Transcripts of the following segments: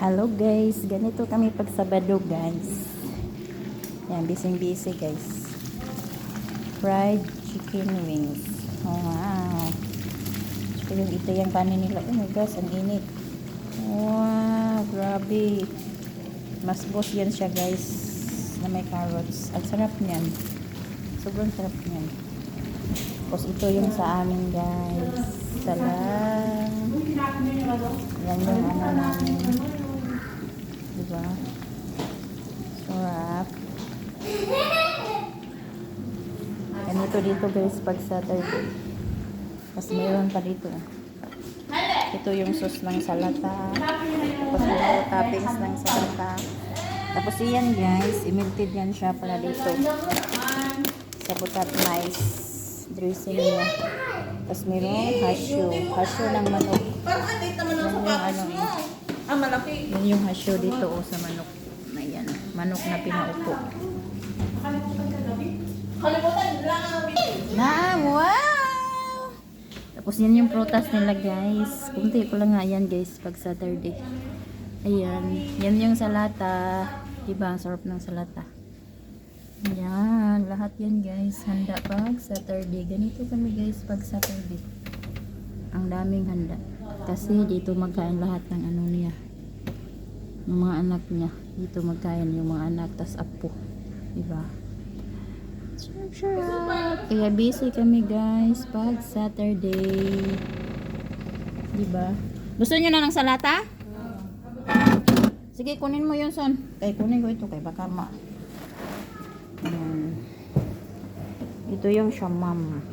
Hello guys, ganito kami pag Sabado guys. Yan, busy-busy guys. Fried chicken wings. Oh, wow. Yung ito yung kanin nila. Oh my gosh, ang init. Wow, grabe. Mas boss yan siya guys. Na may carrots. Ang sarap niyan. Sobrang sarap niyan. Tapos ito yung sa amin guys. Salam. Yan yung ano namin. Diba? Sarap. Ganito dito guys pag Saturday. Tapos mayroon pa dito. Ito yung sauce ng salata. Tapos ito toppings ng salata. Tapos yan guys, imelted yan siya para dito. Sa butat nice dressing niya. Tapos mayroon hasyo. Hasyo ng manok. Parang Yan yung sapatos ano mo. Ah, malaki. Yan yung hasyo dito o sa manok. Ayan. Manok na pinaupo. Kalimutan, lang ang bitin. Na, wow! Tapos yan yung prutas nila guys. Kunti ko lang nga yan guys pag Saturday. Ayan. Yan yung salata. Diba? Ang sarap ng salata. Ayan. Lahat yan guys. Handa pag Saturday. Ganito kami guys pag Saturday. Ang daming handa. Kasi dito magkain lahat ng Yung mga anak niya. Dito magkain yung mga anak. tas apo. Diba? Sarap. Kaya busy kami guys pag Saturday. Diba? Gusto niyo na ng salata? Sige, kunin mo yun, son. Kaya kunin ko ito, kay baka ma... Ito yung shamam.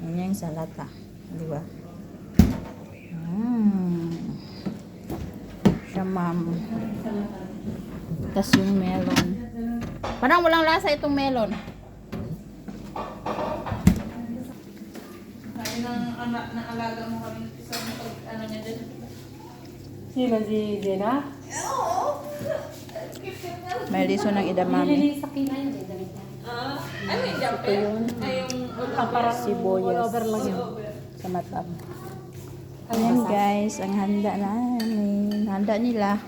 Yan yung salata. Diba? Shamam. Tapos yung melon. Parang walang lasa itong melon. Sabi ng anak na alaga mo kami sa pag ano niya din. Sino si Jenna? Oo. May liso ng idamame. Nilili sa kina yun, damit niya. Ah, ano yung jape? Ay, yung Ah, parang Sibuyas. all over lang yun. Sa matab. Ayan guys, ang handa namin. Handa nila.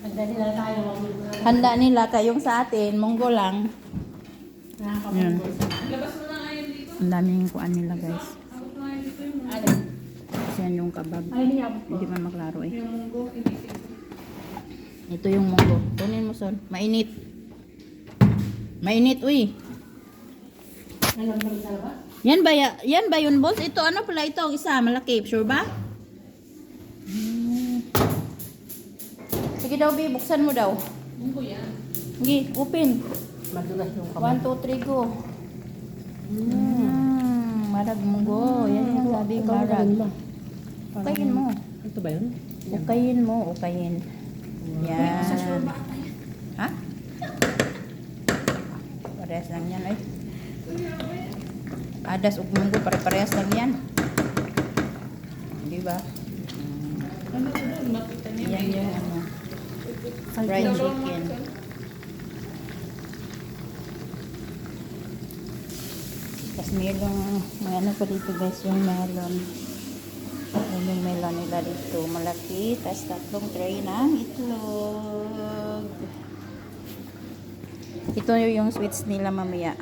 Nagdali na tayo. Handa nila kayong sa atin, munggo lang. Dito. Ang daming kuan nila guys. Yan yung kabab. Hindi man maklaro eh. Ito yung munggo. Kunin mo son. Mainit. Mainit, uy. Alam mo sa labas? Yan ba, ya- yan ba yun, boss? Ito, ano pala ito? Ang isa, malaki. Sure ba? Hmm. Sige daw, B. Buksan mo daw. Munggo yan. Sige, open. Madulas yung kamay. 1, 2, 3, go. Mm, marag munggo. Yan yung sabi Ikaw marag. Ukayin mo. Ito ba yun? Ukayin mo, ukayin. Yan. Ha? Parehas lang yan ay. Adas ug munggo pare-parehas lang yan. Di ba? Yan yung ano. Fried chicken. Tapos mayroong, may ano pa dito guys, yung melon. Yan yung melon nila dito. Malaki. Tapos tatlong tray ng itlog. Ito yung sweets nila mamaya.